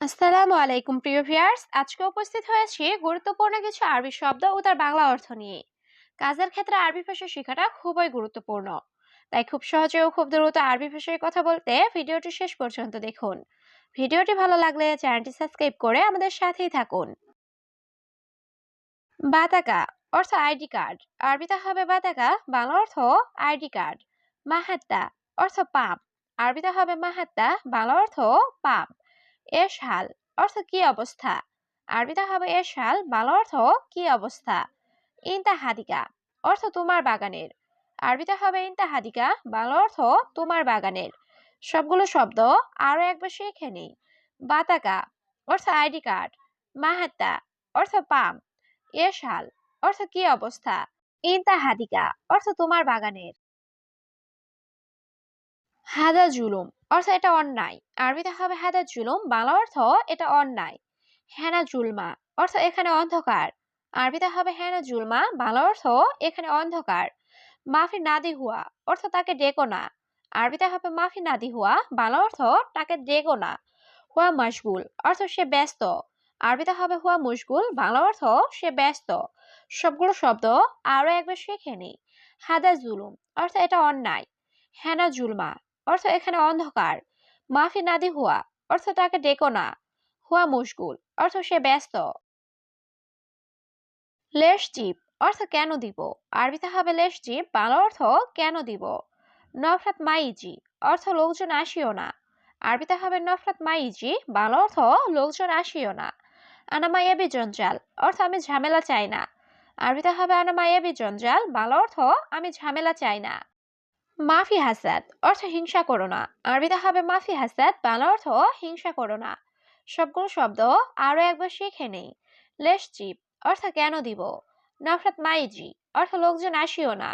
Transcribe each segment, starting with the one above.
আসসালামু আলাইকুম, প্রিয় ভিউয়ার্স। আজকে উপস্থিত হয়েছি গুরুত্বপূর্ণ কিছু আরবি শব্দ ও তার বাংলা অর্থ নিয়ে। কাজের ক্ষেত্রে আরবি ভাষা শেখাটা খুবই গুরুত্বপূর্ণ। তাই খুব সহজে ও খুব দ্রুত আরবি ভাষায় কথা বলতে ভিডিওটি শেষ পর্যন্ত দেখুন। ভিডিওটি ভালো লাগলে চ্যানেলটি সাবস্ক্রাইব করে আমাদের সাথেই থাকুন। বাতাকা অর্থ আইডি কার্ড। আরবিতে হবে বাতাকা, বাংলা অর্থ আইডি কার্ড। মাহাত্তা অর্থ পাম্প আরবিতে হবে মাহাত্তা, বাংলা অর্থ এশহাল অর্থ কি অবস্থা? আরবিতে হবে এশহাল বাংলা অর্থ কি অবস্থা? ইনতা হাদিকা অর্থ তোমার বাগানের। আরবিতে হবে ইনতা হাদিকা বাংলা অর্থ তোমার বাগানের। সবগুলো শব্দ আরও একবার শিখে নিই। বাতাকা, অর্থ আইডি কার্ড। মাহাত্তা, অর্থ পাম। এশাল অর্থ কি অবস্থা? ইনতা হাদিকা অর্থ তোমার বাগানের। হাদা জুলুম অর্থ এটা অন্যায়। আরবিতে হবে হাদা জুলুম, বাংলা অর্থ এটা অন্যায়। হেনা জুলমা, অর্থ এখানে অন্ধকার। আরবিতে হবে হেনা জুলমা, বাংলা অর্থ এখানে অন্ধকার। মাফি নাদি হুয়া, অর্থ তাকে ডেকো না। আরবিতে হবে মাফি নাদি হুয়া, বাংলা অর্থ তাকে ডেকো না। হুয়া মশগুল, অর্থ সে ব্যস্ত। আরবিতে হবে হুয়া মুশগুল, বাংলা অর্থ সে ব্যস্ত। সবগুলো শব্দ আরও একবার শিখে নি হাদা জুলুম, অর্থ এটা অন্যায়। হেনা জুলমা অর্থ এখানে অন্ধকার। মাফি নাদি হুয়া, অর্থ তাকে ডেকো না। হুয়া মুশগুল অর্থ সে ব্যস্ত। লেশ জিপ অর্থ কেন দিব? আরবিতে হবে লেশ জিপ বাংলা অর্থ কেন দিব? নফরাত মাইজি, অর্থ লোকজন আসিও না। আরবিতে হবে নফরাত মাইজি, বাংলা অর্থ লোকজন আসিও না। আনামা এবি জঞ্জাল, অর্থ আমি ঝামেলা চাই না। আরবিতে হবে আনামা এবি জঞ্জাল, বাংলা অর্থ আমি ঝামেলা চাই না। মাফি হাসাদ, অর্থ হিংসা করো না। আরবিতে হবে মাফি হাসাদ, বাংলা অর্থ হিংসা করো না। সবগুলো শব্দ আরও একবার শিখে নেই। চিপ, অর্থ কেন দিব? নফরাত মাইজি, অর্থ লোকজন আসিও না।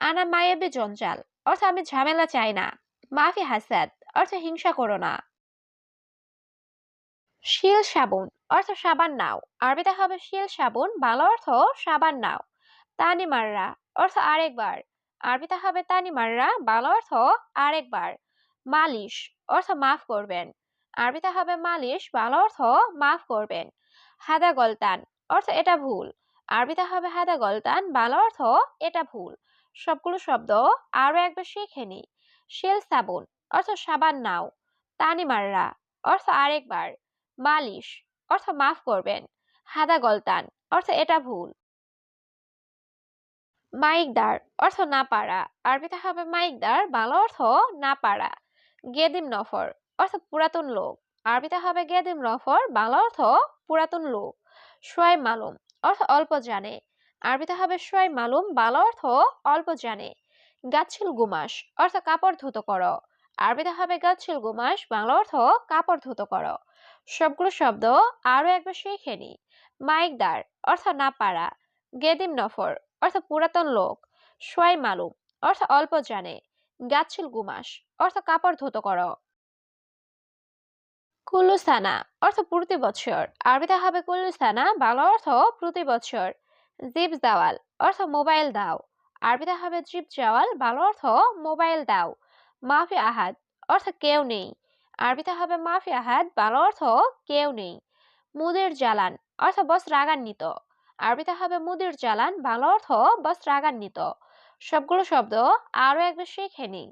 আনা মায়েবে জঞ্জাল, অর্থ আমি ঝামেলা চাই না। মাফি হাসাদ, অর্থ হিংসা করো না। শিল সাবুন, অর্থ সাবান নাও। আরবিতে হবে শিল সাবুন, বাংলা অর্থ সাবান নাও। তানি মাররা, অর্থ আরেকবার। আরবিতে হবে তানি মাররা, বাংলা অর্থ আরেকবার, মালিশ, অর্থ মাফ করবেন। আরবিতে হবে মালিশ, বাংলা অর্থ মাফ করবেন। হাদা গলতান, অর্থ এটা ভুল। আরবিতে হবে হাদা গলতান, বাংলা অর্থ এটা ভুল। সবগুলো শব্দ আরও একবার শিখে নি শেল সাবুন, অর্থ সাবান নাও। তানি মাররা, অর্থ আরেকবার, মালিশ, অর্থ মাফ করবেন। হাদা গলতান, অর্থ এটা ভুল। মাইকদার অর্থ না পারা। আরবিতে হবে মাইকদার বাংলা অর্থ না পারা। গেদিম নফর অর্থ পুরাতন লোক। আরবিতে হবে গেদিম নফর, বাংলা অর্থ পুরাতন লোক। সোয়াই মালুম অর্থ অল্প জানে। আরবিতে হবে সোয়াই মালুম, বাংলা অর্থ অল্প জানে। গাছিল গুমাস অর্থ কাপড় ধুতো করো। আরবিতে হবে গাছিল গুমাস, বাংলা অর্থ কাপড় ধুতো করো। সবগুলো শব্দ আরও একবার শিখে নি। মাইকদার অর্থ না পারা। গেদিম নফর অর্থ পুরাতন লোক, সোয়াই মালুম অর্থ অল্প জানে গাছিল গুমাস অর্থ কাপড় ধুতো করো। কুল্লুস্থানা অর্থ প্রতি বছর। আরবিতে হবে কুল্লুস্থানা বাংলা অর্থ প্রতি বছর। জিপ জাওয়াল অর্থ মোবাইল দাও। আরবিতে হবে জিপ জাওয়াল বাংলা অর্থ মোবাইল দাও। মাফি আহাদ অর্থ কেউ নেই। আরবিতে হবে মাফি আহাদ, বাংলা অর্থ কেউ নেই। মুদের জ্বালান অর্থ বস রাগান্বিত। আরবিতে হবে মুদির জ্বালান বাংলা অর্থ বস রাগান্বিত সবগুলো শব্দ আরও একবার শিখে নিই।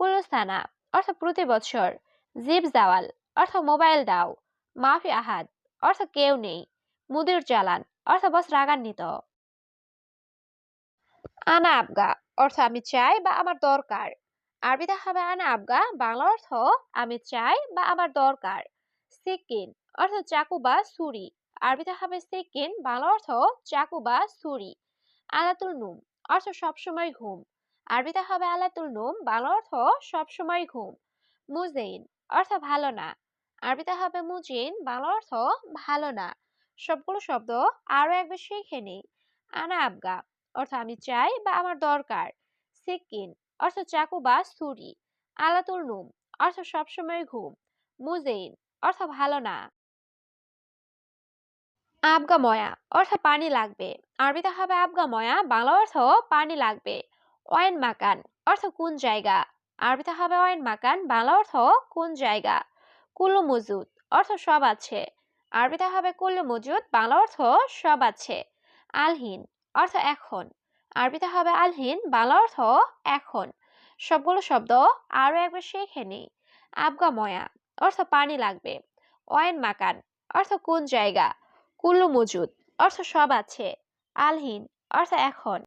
কুলুস্থানা অর্থ প্রতি বছর জিপ জাওয়াল, অর্থ মোবাইল দাও। মাফি আহাদ, অর্থ কেউ নেই। মুদির জ্বালান অর্থ বস রাগান্বিত আনা আবগা, অর্থ আমি চাই বা আমার দরকার। আরবিতে হবে আনা আবগা, বাংলা অর্থ আমি চাই বা আমার দরকার। সিকিন অর্থ চাকু বা ছুরি। আরবিতে হবে সিকিন বাংলা অর্থ চাকু বা ছুরি। আলাতুল নুম, অর্থ সবসময় ঘুম। আরবিতে হবে আলাতুল নুম, বাংলা অর্থ সবসময় ঘুম। মুজেইন, অর্থ ভালো না। আরবিতে হবে মুজিন বাংলা অর্থ ভালো না। সবগুলো শব্দ আরও একবার শিখে নেই। আনা আবগা, অর্থ আমি চাই বা আমার দরকার। সিকিন অর্থ চাকু বা ছুরি। আলাতুল নুম, অর্থ সবসময় ঘুম। মুজেইন, অর্থ ভালো না। আবগা ময়া অর্থ পানি লাগবে। আরবিতে হবে আবগা ময়া, বাংলা অর্থ পানি লাগবে। ওয়াইন মাকান, অর্থ কোন জায়গা? আরবিতে হবে ওয়াইন মাকান, বাংলা অর্থ কোন জায়গা? কুলু মজুদ, অর্থ সব আছে। আরবিতে হবে কুল্লু মজুদ, বাংলা অর্থ সব আছে। আলহীন, অর্থ এখন। আরবিতে হবে আলহীন, বাংলা অর্থ এখন। সবগুলো শব্দ আরও একবার শিখে আবগা ময়া, অর্থ পানি লাগবে। ওয়েন মাকান, অর্থ কোন জায়গা? কুল্লু মজুদ। অর্থ সব আছে। আলহীন, অর্থ এখন।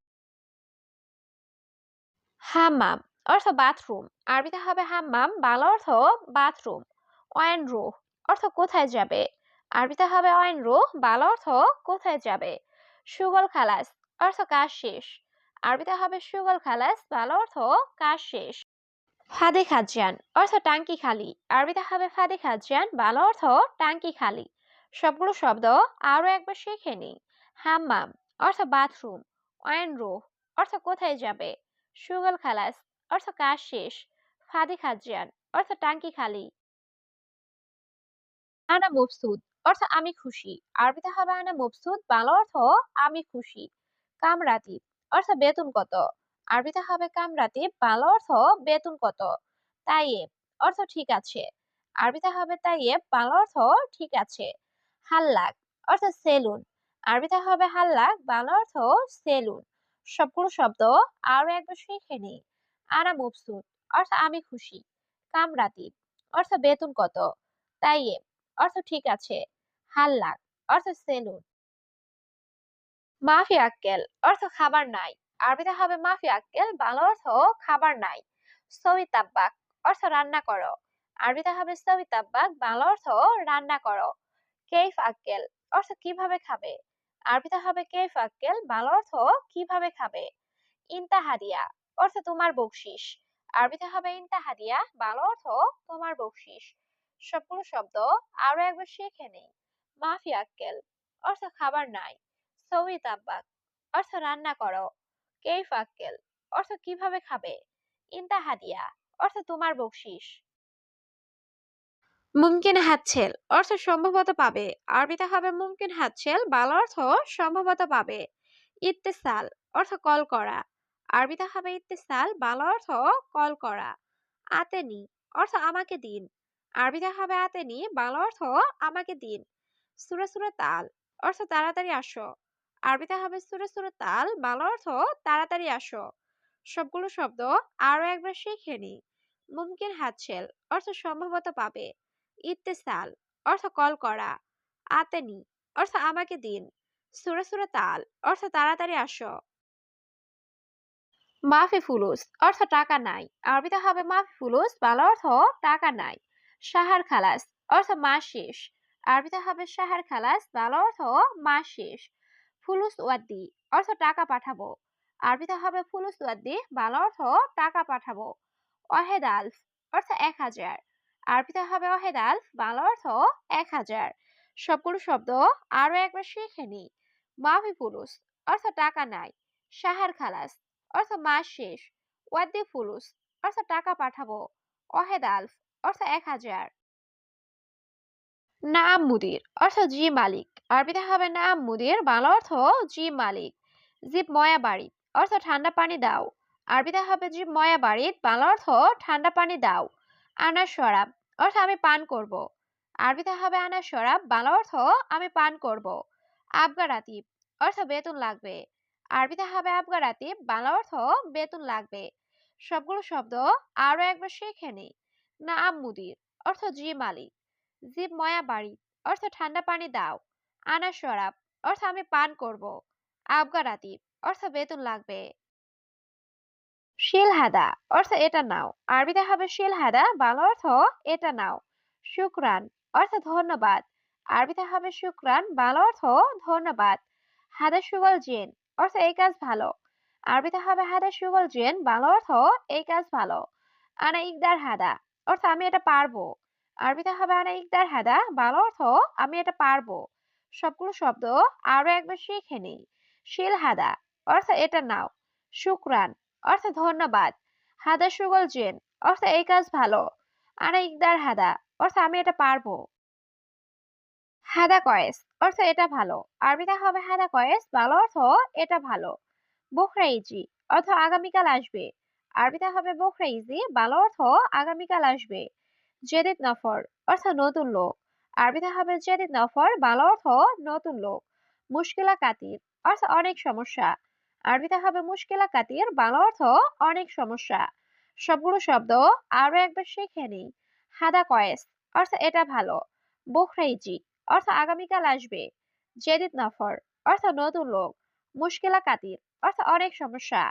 হাম্মাম, অর্থ বাথরুম। আরবিতে হবে হাম্মাম, বাংলা অর্থ বাথরুম। ওয়েন রুহ অর্থ কোথায় যাবে? আরবিতে হবে ওয়েন রুহ বাংলা অর্থ কোথায় যাবে? সুগল খালাস, অর্থ কাজ শেষ। আরবিতে হবে সুগল খালাস, বাংলা অর্থ কাজ শেষ। ফাদে খাজিয়ান, অর্থ টাঙ্কি খালি। আরবিতে হবে ফাদে খাজিয়ান, বাংলা অর্থ টাঙ্কি খালি। সবগুলো শব্দ আরও একবার শিখে নিই। হাম্মাম অর্থ বাথরুম ওয়েন রুহ অর্থ কোথায় যাবে, সুগল খালাস অর্থ কাজ শেষ, ফাদি খাজিয়ান অর্থ টাঙ্কি খালি। আনা মবসুদ অর্থ আমি খুশি, আরবিতে হবে আনা মবসুদ বাংলা অর্থ আমি খুশি। কামরাতিব অর্থ বেতন কত, আরবিতে হবে কামরাতিব বাংলা অর্থ বেতন কত, তাইয়েব অর্থ ঠিক আছে, আরবিতে হবে তাইয়েব, বাংলা অর্থ ঠিক আছে। হাল্লাক, অর্থ সেলুন। আরবিতে হবে হাল্লাক, বাংলা অর্থ সেলুন। সবগুলো শব্দ আরও একবার শিখে নিই। আনা মবসুদ অর্থ আমি খুশি। কামরাতিব অর্থ বেতন কত? তাইয়েব অর্থ ঠিক আছে। হাল্লাক, অর্থ সেলুন। মাফি আক্কেল, অর্থ খাবার নাই। আরবিতে হবে মাফি আক্কেল, বাংলা অর্থ খাবার নাই। সবি তাব্বাক, অর্থ রান্না করো। আরবিতে হবে সবি তাব্বাক, বাংলা অর্থ রান্না করো। কেইফ আক্কেল অর্থ কীভাবে খাবে? আরবিতে হবে কেইফ আক্কেল বাংলা অর্থ কীভাবে খাবে? ইন্তাহাদিয়া অর্থ তোমার বকশিস। আরবিতে হবে ইন্তাহাদিয়া বাংলা অর্থ তোমার বকশিস। সবগুলো শব্দ আরও একবার শিখে নেই। মাফি আক্কেল অর্থ খাবার নাই। সৌই তাব্বাক অর্থ রান্না করো। কেইফ আক্কেল অর্থ কীভাবে খাবে? ইন্তাহাদিয়া অর্থ তোমার বকশিস। মুমকিন হাতছেল অর্থ সম্ভবত পাবে। আরবিতে হবে মুমকিন হাতছেল বাংলা অর্থ সম্ভবত পাবে। ইত্তেসাল অর্থ কল করা। আরবিতে হবে ইত্তেসাল, বাল অর্থ কল করা। আতেনি অর্থ আমাকে দিন। আরবিতে হবে আতেনি, বাল অর্থ আমাকে দিন। সুরে সুরে তাল অর্থ তাড়াতাড়ি আসো। আরবিতে হবে সুরে সুরে তাল, বাল অর্থ তাড়াতাড়ি আসো। সবগুলো শব্দ আরও একবার শিখে নি। মুমকিন হাতছেল অর্থ সম্ভবত পাবে। ইত্তেসাল, অর্থ কল করা, আতেনি, অর্থ আমাকে দিন, সুরে সুরে তাল, অর্থ তাড়াতাড়ি আসো। মাফি ফুলুস, অর্থ টাকা নাই আরবিতে হবে মাফি ফুলুস, বাংলা অর্থ টাকা নাই, সাহার খালাস, অর্থ মাস শেষ আরবিতে হবে সাহার খালাস, বাংলা অর্থ মাস শেষ, ফুলুস ওয়াদ্দি, অর্থ টাকা পাঠাবো আরবিতে হবে ফুলুস ওয়াদ্দি, বাংলা অর্থ টাকা পাঠাবো অহেদ আলফ, অর্থ এক হাজার আরবিতে হবে অহেদ আলফ বাংলা অর্থ এক হাজার। সবগুলো শব্দ আরও একবার শিখে নি মাফি ফুলুস অর্থ টাকা নাই। সাহার খালাস, অর্থ মাস শেষ। ওয়াদ্দি ফুলুস অর্থ টাকা পাঠাবো। অহেদ আলফ অর্থ এক হাজার। নাম মুদির, অর্থ জি মালিক। আরবিতে হবে নাম মুদির, বাংলা অর্থ জি মালিক। জিপ ময়া বাড়ি, অর্থ ঠান্ডা পানি দাও। আরবিতে হবে জিপ ময়া বাড়ি, বাংলা অর্থ ঠান্ডা পানি দাও। আনা শরাব। অর্থ আমি পান করব। আরবিতে হবে আনা শরাব, বাংলা অর্থ আমি পান করব। আবগা রাতিব অর্থ বেতন লাগবে। আরবিতে হবে আবগা রাতিব বাংলা অর্থ বেতন লাগবে। সবগুলো শব্দ আরও একবার শিখে নিই। নাম মুদির, অর্থ জি মালিক জিপ ময়া বাড়ি, অর্থ ঠান্ডা পানি দাও। আনা শরাব, অর্থ আমি পান করব। আবগা রাতিব অর্থ বেতন লাগবে। শিল হাদা অর্থ এটা নাও। আরবিতে হবে শিল হাদা বাংলা অর্থ এটা নাও। শুক্রান অর্থ ধন্যবাদ। আরবিতে হবে শুক্রান, বাংলা অর্থ ধন্যবাদ। হাদা সুগল জেন অর্থ এই কাজ ভালো। আরবিতে হবে হাদা সুগল জেন, বাংলা অর্থ এই কাজ ভালো। আনা ইকদার হাদা অর্থ আমি এটা পারব। আরবিতে হবে আনা ইকদার হাদা, বাংলা অর্থ আমি এটা পারব। সবগুলো শব্দ আরও একবার শিখে নিই। শিল হাদা অর্থ এটা নাও। শুক্রান অর্থ ধন্যবাদ। হাদা সুগল জেন, অর্থ এই কাজ ভালো। আনা ইকদার হাদা অর্থ আমি এটা পারব। হাদা কয়েস, অর্থ এটা ভালো। আরবিতে হবে হাদা কয়েস বাংলা অর্থ এটা ভালো। বোখরাইজি অর্থ আগামীকাল আসবে। আরবিতে হবে বোখরাইজি বাংলা অর্থ আগামীকাল আসবে। জেদিদ নফর, অর্থ নতুন লোক। আরবিতে হবে জেদিদ নফর বাংলা অর্থ নতুন লোক। মুশকিলা কাতির অর্থ অনেক সমস্যা। আরবিতে হবে মুশকিলা কাতির বাংলা অর্থ অনেক সমস্যা। সবগুলো শব্দ আরও একবার শিখে নিই। হাদা কয়েস, অর্থ এটা ভালো। বোখরাইজি, অর্থ আগামীকাল আসবে। জেদিত নফর, অর্থ নতুন লোক। মুশকিলা কাতির অর্থ অনেক সমস্যা।